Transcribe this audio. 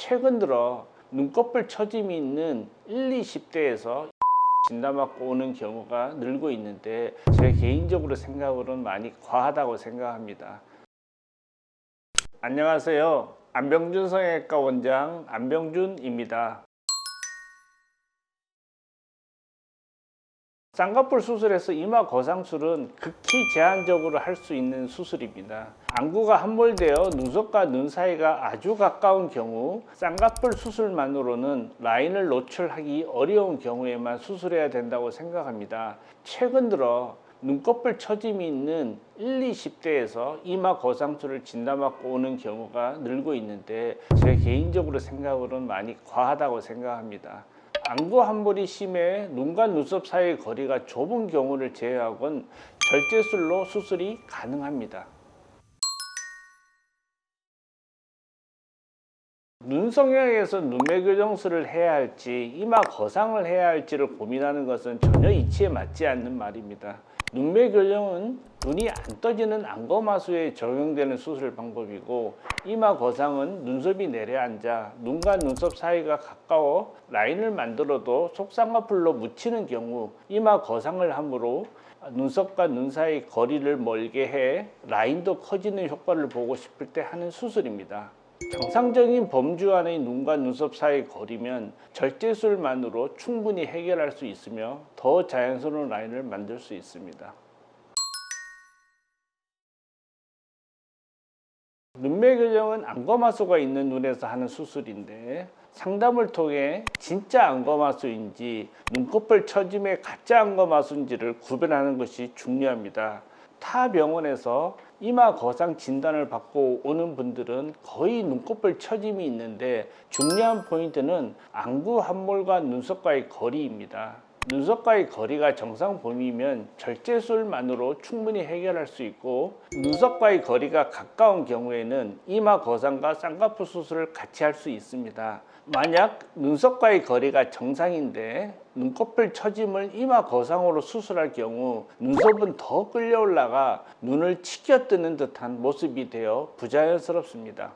최근 들어 눈꺼풀 처짐이 있는 1, 20대에서 진단받고 오는 경우가 늘고 있는데 제 개인적으로 생각으로는 많이 과하다고 생각합니다. 안녕하세요. 안병준 성형외과 원장 안병준입니다. 쌍꺼풀 수술에서 이마 거상술은 극히 제한적으로 할 수 있는 수술입니다. 안구가 함몰되어 눈썹과 눈 사이가 아주 가까운 경우 쌍꺼풀 수술만으로는 라인을 노출하기 어려운 경우에만 수술해야 된다고 생각합니다. 최근 들어 눈꺼풀 처짐이 있는 1, 20대에서 이마 거상술을 진단받고 오는 경우가 늘고 있는데 제 개인적으로 생각으로는 많이 과하다고 생각합니다. 안구 함몰이 심해 눈과 눈썹 사이의 거리가 좁은 경우를 제외하곤 절제술로 수술이 가능합니다. 눈 성형에서 눈매 교정술을 해야 할지 이마 거상을 해야 할지를 고민하는 것은 전혀 이치에 맞지 않는 말입니다. 눈매 교정은 눈이 안 떠지는 안검하수에 적용되는 수술 방법이고 이마 거상은 눈썹이 내려앉아 눈과 눈썹 사이가 가까워 라인을 만들어도 속쌍꺼풀로 묻히는 경우 이마 거상을 함으로 눈썹과 눈 사이 거리를 멀게 해 라인도 커지는 효과를 보고 싶을 때 하는 수술입니다. 정상적인 범주 안의 눈과 눈썹 사이 거리면 절제술만으로 충분히 해결할 수 있으며 더 자연스러운 라인을 만들 수 있습니다. 눈매 교정은 안검하수가 있는 눈에서 하는 수술인데 상담을 통해 진짜 안검하수인지 눈꺼풀 처짐의 가짜 안검하수인지를 구별하는 것이 중요합니다. 타 병원에서 이마 거상 진단을 받고 오는 분들은 거의 눈꺼풀 처짐이 있는데 중요한 포인트는 안구 함몰과 눈썹과의 거리입니다. 눈썹과의 거리가 정상 범위면 절제술만으로 충분히 해결할 수 있고 눈썹과의 거리가 가까운 경우에는 이마 거상과 쌍꺼풀 수술을 같이 할 수 있습니다. 만약 눈썹과의 거리가 정상인데 눈꺼풀 처짐을 이마 거상으로 수술할 경우 눈썹은 더 끌려 올라가 눈을 치켜뜨는 듯한 모습이 되어 부자연스럽습니다.